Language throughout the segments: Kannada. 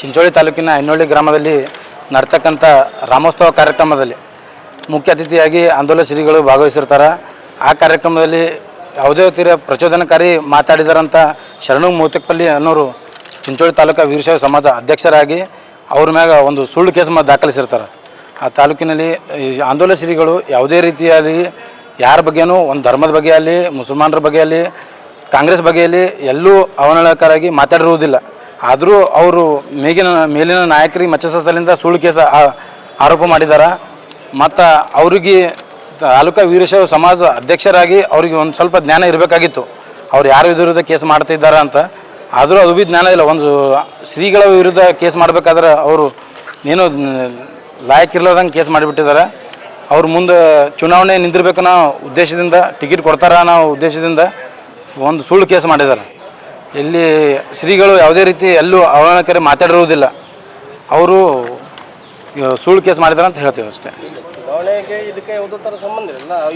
ಚಿಂಚೋಳಿ ತಾಲೂಕಿನ ಐನೋಳಿ ಗ್ರಾಮದಲ್ಲಿ ನಡ್ತಕ್ಕಂಥ ರಾಮೋತ್ಸವ ಕಾರ್ಯಕ್ರಮದಲ್ಲಿ ಮುಖ್ಯ ಅತಿಥಿಯಾಗಿ ಆಂದೋಲನ ಶ್ರೀಗಳು ಭಾಗವಹಿಸಿರ್ತಾರೆ. ಆ ಕಾರ್ಯಕ್ರಮದಲ್ಲಿ ಯಾವುದೇ ತೀರ ಪ್ರಚೋದನಕಾರಿ ಮಾತಾಡಿದಾರಂಥ ಶರಣು ಮೂತಕ್ಪಲ್ಲಿ ಅನ್ನೋರು ಚಿಂಚೋಳಿ ತಾಲೂಕು ವೀರಶೈವ ಸಮಾಜ ಅಧ್ಯಕ್ಷರಾಗಿ ಅವ್ರ ಮ್ಯಾಗ ಒಂದು ಸುಳ್ಳು ಕೇಸ್ ದಾಖಲಿಸಿರ್ತಾರೆ. ಆ ತಾಲೂಕಿನಲ್ಲಿ ಆಂದೋಲನ ಶ್ರೀಗಳು ಯಾವುದೇ ರೀತಿಯಲ್ಲಿ ಯಾರ ಬಗ್ಗೆನೂ ಒಂದು ಧರ್ಮದ ಬಗ್ಗೆ ಆಗಲಿ ಮುಸಲ್ಮಾನರ ಬಗ್ಗೆ ಆಗಲಿ ಕಾಂಗ್ರೆಸ್ ಬಗ್ಗೆಯಲ್ಲಿ ಎಲ್ಲೂ ಅವಹೇಳನಕಾರಾಗಿ ಮಾತಾಡಿರುವುದಿಲ್ಲ. ಆದರೂ ಅವರು ಮೇಗಿನ ಮೇಲಿನ ನಾಯಕರಿಗೆ ಮಚ್ಚಸಲಿಂದ ಸುಳ್ಳು ಕೇಸ ಆರೋಪ ಮಾಡಿದ್ದಾರೆ ಮತ್ತು ಅವರಿಗೆ ತಾಲೂಕಾ ವೀರಶೈವ ಸಮಾಜ ಅಧ್ಯಕ್ಷರಾಗಿ ಅವರಿಗೆ ಒಂದು ಸ್ವಲ್ಪ ಜ್ಞಾನ ಇರಬೇಕಾಗಿತ್ತು. ಅವ್ರು ಯಾರ ವಿರುದ್ಧ ಕೇಸ್ ಮಾಡ್ತಿದ್ದಾರೆ ಅಂತ. ಆದರೂ ಅದು ಭೀ ಜ್ಞಾನ ಇಲ್ಲ. ಒಂದು ಶ್ರೀಗಳ ವಿರುದ್ಧ ಕೇಸ್ ಮಾಡಬೇಕಾದ್ರೆ ಅವರು ಏನು ಲಾಯಕ್ಕಿರ್ಲಾರ್ದಂಗೆ ಕೇಸ್ ಮಾಡಿಬಿಟ್ಟಿದ್ದಾರೆ ಅವ್ರು ಮುಂದೆ ಚುನಾವಣೆ ನಿಂತಿರ್ಬೇಕನ್ನೋ ಉದ್ದೇಶದಿಂದ, ಟಿಕೆಟ್ ಕೊಡ್ತಾರ ಅನ್ನೋ ಉದ್ದೇಶದಿಂದ ಒಂದು ಸುಳ್ಳು ಕೇಸ್ ಮಾಡಿದ್ದಾರೆ ಇಲ್ಲಿ ಶ್ರೀಗಳು ಯಾವುದೇ ರೀತಿ ಎಲ್ಲೂ ಅವಹೇಳನಕಾರಿ ಮಾತಾಡಿರುವುದಿಲ್ಲ. ಅವರು ಸುಳ್ಳು ಕೇಸ್ ಮಾಡಿದಾರೆ ಅಂತ ಹೇಳ್ತೇವೆ ಅಷ್ಟೇ. ಇಲ್ಲ.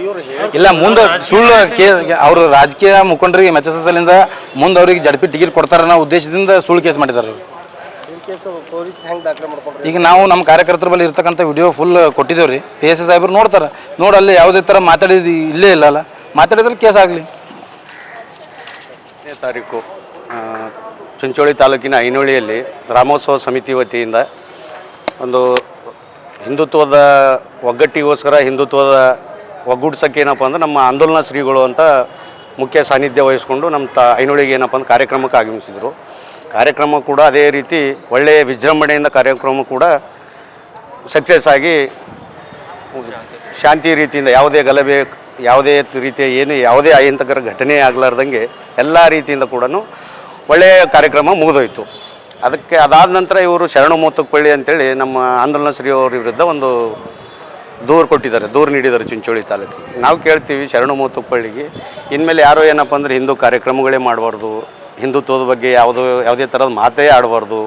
ಇವರು ಇಲ್ಲ ಮುಂದೆ ಸುಳ್ಳು ಕೇಸ್ ಅವರು ರಾಜಕೀಯ ಮುಖಂಡರಿಗೆ ಮೆಚ್ಚಸಲಿಂದ ಮುಂದೆ ಅವ್ರಿಗೆ ಜಡ್ಪಿ ಟಿಕೆಟ್ ಕೊಡ್ತಾರ ಅನ್ನೋ ಉದ್ದೇಶದಿಂದ ಸುಳ್ಳು ಕೇಸ್ ಮಾಡಿದ್ದಾರೆ ಕೇಸ್ ಪೊಲೀಸ್ ಹೆಂಗೆ ದಾಖಲೆ ಮಾಡ್ಕೊಂಡ್ರಿ ಈಗ ನಾವು ನಮ್ಮ ಕಾರ್ಯಕರ್ತರ ಬಳಿ ಇರ್ತಕ್ಕಂಥ ವಿಡಿಯೋ ಫುಲ್ ಕೊಟ್ಟಿದ್ದೇವೆ ರೀ. ಪಿ ಎಸ್ ಎಸ್ ಸಾಹೇಬರು ನೋಡ್ತಾರೆ. ನೋಡಿ ಅಲ್ಲಿ ಯಾವುದೇ ಥರ ಮಾತಾಡಿದ ಇಲ್ಲೇ ಇಲ್ಲ ಅಲ್ಲ. ಮಾತಾಡಿದ್ರೆ ಕೇಸ್ ಆಗಲಿ. ತಾರೀಕು. ಚುಂಚೋಳಿ ತಾಲೂಕಿನ ಐನೋಳಿಯಲ್ಲಿ ರಾಮೋತ್ಸವ ಸಮಿತಿ ವತಿಯಿಂದ ಒಂದು ಹಿಂದುತ್ವದ ಒಗ್ಗಟ್ಟಿಗೋಸ್ಕರ ಹಿಂದುತ್ವದ ಒಗ್ಗೂಡ್ಸಕ್ಕೆ ಏನಪ್ಪ ಅಂದ್ರೆ ನಮ್ಮ ಆಂದೋಲನ ಶ್ರೀಗಳು ಅಂತ ಮುಖ್ಯ ಸಾನ್ನಿಧ್ಯ ವಹಿಸ್ಕೊಂಡು ನಮ್ಮ ತ ಐನೋಳಿಗೆ ಏನಪ್ಪ ಅಂದ್ರೆ ಕಾರ್ಯಕ್ರಮಕ್ಕೆ ಆಗಮಿಸಿದರು. ಕಾರ್ಯಕ್ರಮ ಕೂಡ ಅದೇ ರೀತಿ ಒಳ್ಳೆಯ ವಿಜೃಂಭಣೆಯಿಂದ ಕಾರ್ಯಕ್ರಮ ಕೂಡ ಸಕ್ಸಸ್ ಆಗಿ ಶಾಂತಿ ರೀತಿಯಿಂದ ಯಾವುದೇ ಗಲಭೆ, ಯಾವುದೇ ರೀತಿಯ ಏನು ಯಾವುದೇ ಅಹಿಂತಕರ ಘಟನೆ ಆಗಲಾರ್ದಂಗೆ ಎಲ್ಲ ರೀತಿಯಿಂದ ಕೂಡ ಒಳ್ಳೆಯ ಕಾರ್ಯಕ್ರಮ ಮುಗಿದೋಯ್ತು. ಅದಕ್ಕೆ ಅದಾದ ನಂತರ ಇವರು ಶರಣು ಮೂತುಕಳ್ಳಿ ಅಂತೇಳಿ ನಮ್ಮ ಆಂದೋಲನ ಶ್ರೀ ಅವ್ರ ವಿರುದ್ಧ ಒಂದು ದೂರು ಕೊಟ್ಟಿದ್ದಾರೆ, ದೂರು ನೀಡಿದ್ದಾರೆ ಚಿಂಚೋಳಿ ತಾಲೂಕು ನಾವು ಕೇಳ್ತೀವಿ ಶರಣು ಮೂತುಕಳ್ಳಿಗೆ ಇನ್ಮೇಲೆ ಯಾರೋ ಏನಪ್ಪ ಅಂದರೆ ಹಿಂದೂ ಕಾರ್ಯಕ್ರಮಗಳೇ ಮಾಡಬಾರ್ದು, ಹಿಂದುತ್ವದ ಬಗ್ಗೆ ಯಾವುದೋ, ಯಾವುದೇ ಥರದ ಮಾತೇ ಆಡಬಾರ್ದು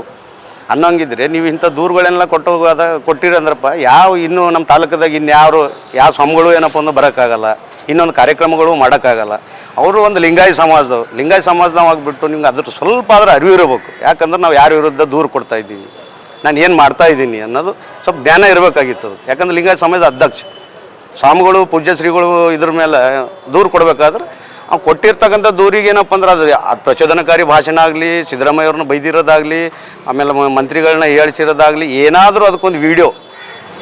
ಅನ್ನೋಂಗಿದ್ರೆ ನೀವು ಇಂಥ ದೂರುಗಳೆಲ್ಲ ಕೊಟ್ಟು ಹೋಗೋದ ಕೊಟ್ಟಿರಂದ್ರಪ್ಪ ಯಾವ ಇನ್ನೂ ನಮ್ಮ ತಾಲೂಕದಾಗ ಇನ್ಯಾರು, ಯಾವ ಸ್ವಾಮಿಗಳು ಏನಪ್ಪ ಅಂದ್ರೆ ಬರೋಕ್ಕಾಗಲ್ಲ, ಇನ್ನೊಂದು ಕಾರ್ಯಕ್ರಮಗಳು ಮಾಡೋಕ್ಕಾಗಲ್ಲ. ಅವರು ಒಂದು ಲಿಂಗಾಯ ಸಮಾಜದವ್ರು. ಲಿಂಗಾಯ ಸಮಾಜದವಾಗಿಬಿಟ್ಟು ನಿಮ್ಗೆ ಅದ್ರ ಸ್ವಲ್ಪ ಆದ್ರೆ ಅರಿವು ಇರಬೇಕು. ಯಾಕಂದ್ರೆ ನಾವು ಯಾರ ವಿರುದ್ಧ ದೂರು ಕೊಡ್ತಾ ಇದ್ದೀವಿ. ನಾನು ಏನು ಮಾಡ್ತಾ ಇದ್ದೀನಿ ಅನ್ನೋದು ಸ್ವಲ್ಪ ಜ್ಞಾನ ಇರಬೇಕಾಗಿತ್ತು ಅದು ಯಾಕಂದ್ರೆ ಲಿಂಗಾಯ ಸಮಾಜದ ಅಧ್ಯಕ್ಷ. ಸ್ವಾಮಿಗಳು, ಪೂಜ್ಯ ಶ್ರೀಗಳು ಇದ್ರ ಮೇಲೆ ದೂರು ಕೊಡಬೇಕಾದ್ರೆ ಅವ್ನು ಕೊಟ್ಟಿರ್ತಕ್ಕಂಥ ದೂರಿಗೆ ಏನಪ್ಪ ಅಂದ್ರೆ ಅದು ಅದು ಪ್ರಚೋದನಕಾರಿ ಭಾಷಣ ಆಗಲಿ, ಸಿದ್ದರಾಮಯ್ಯವ್ರನ್ನ ಬೈದಿರೋದಾಗಲಿ, ಆಮೇಲೆ ಮಂತ್ರಿಗಳನ್ನ ಹೇಳ್ಸಿರೋದಾಗಲಿ ಏನಾದರೂ ಅದಕ್ಕೊಂದು ವಿಡಿಯೋ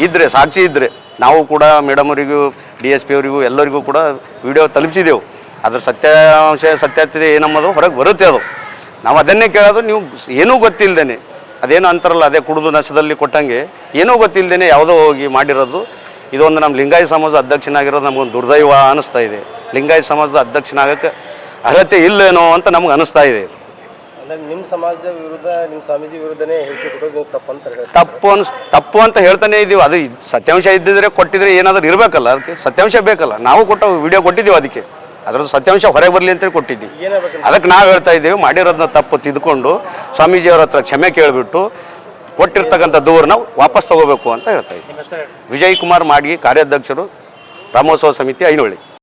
ಇದ್ದರೆ ಸಾಕ್ಷಿ ಇದ್ದರೆ ನಾವು ಕೂಡ ಮೇಡಮ್ ಅವರಿಗೂ, ಡಿ ಎಸ್ ಪಿ ಅವರಿಗೂ, ಎಲ್ಲರಿಗೂ ಕೂಡ ವಿಡಿಯೋ ತಲುಪಿಸಿದೆವು. ಅದ್ರ ಸತ್ಯಾಂಶ ಸತ್ಯತೆ ಏನಮ್ಮದು? ಹೊರಗೆ ಬರುತ್ತೆ ಅದು. ನಾವು ಅದನ್ನೇ ಕೇಳೋದು ನೀವು ಏನೂ ಗೊತ್ತಿಲ್ಲದೇನೆ ಅದೇನು ಅಂತಾರಲ್ಲ ಅದೇ ಕುಡಿದು ನಶದಲ್ಲಿ ಕೊಟ್ಟಂಗೆ ಏನೂ ಗೊತ್ತಿಲ್ಲದೇನೆ ಯಾವುದೋ ಹೋಗಿ ಮಾಡಿರೋದು. ಇದೊಂದು ನಮ್ಮ ಲಿಂಗಾಯತ ಸಮಾಜದ ಅಧ್ಯಕ್ಷನಾಗಿರೋದು ನಮಗೊಂದು ದುರ್ದೈವ ಅನಿಸ್ತಾ ಇದೆ. ಲಿಂಗಾಯತ ಸಮಾಜದ ಅಧ್ಯಕ್ಷನಾಗಕ್ಕೆ ಅರ್ಹತೆ ಇಲ್ಲೇನೋ ಅಂತ ನಮ್ಗೆ ಅನಿಸ್ತಾ ಇದೆ. ನಿಮ್ಮ ಸಮಾಜದ ವಿರುದ್ಧ ನಿಮ್ಮ ಸ್ವಾಮೀಜಿ ವಿರುದ್ಧನೇ ತಪ್ಪು ಅಂತ ತಪ್ಪು ಅನ್ಸ್ ತಪ್ಪು ಅಂತ ಹೇಳ್ತಾನೆ ಇದ್ದೀವಿ ಅದು ಸತ್ಯಾಂಶ ಇದ್ದಿದ್ರೆ ಕೊಟ್ಟಿದ್ರೆ ಏನಾದರೂ ಇರಬೇಕಲ್ಲ ಅದಕ್ಕೆ ಸತ್ಯಾಂಶ ಬೇಕಲ್ಲ. ನಾವು ಕೊಟ್ಟ ವಿಡಿಯೋ ಕೊಟ್ಟಿದ್ದೀವಿ ಅದಕ್ಕೆ. ಅದ್ರದ್ದು ಸತ್ಯಾಂಶ ಹೊರಗೆ ಬರಲಿ ಅಂತೇಳಿ ಏನಾಗಬೇಕು ಅದಕ್ಕೆ ನಾವು ಹೇಳ್ತಾ ಇದ್ದೀವಿ ಮಾಡಿರೋದನ್ನ ತಪ್ಪು ತಿದ್ಕೊಂಡು ಸ್ವಾಮೀಜಿಯವರ ಹತ್ರ ಕ್ಷಮೆ ಕೇಳಿಬಿಟ್ಟು ಕೊಟ್ಟಿರ್ತಕ್ಕಂಥ ದೂರನ್ನ ವಾಪಸ್ ತಗೋಬೇಕು ಅಂತ ಹೇಳ್ತಾ ಇದ್ದೀವಿ. ವಿಜಯ್ ಕುಮಾರ್ ಮಾಡಿ ಕಾರ್ಯಾಧ್ಯಕ್ಷರು ರಾಮೋತ್ಸವ ಸಮಿತಿ ಐನೋಳಿ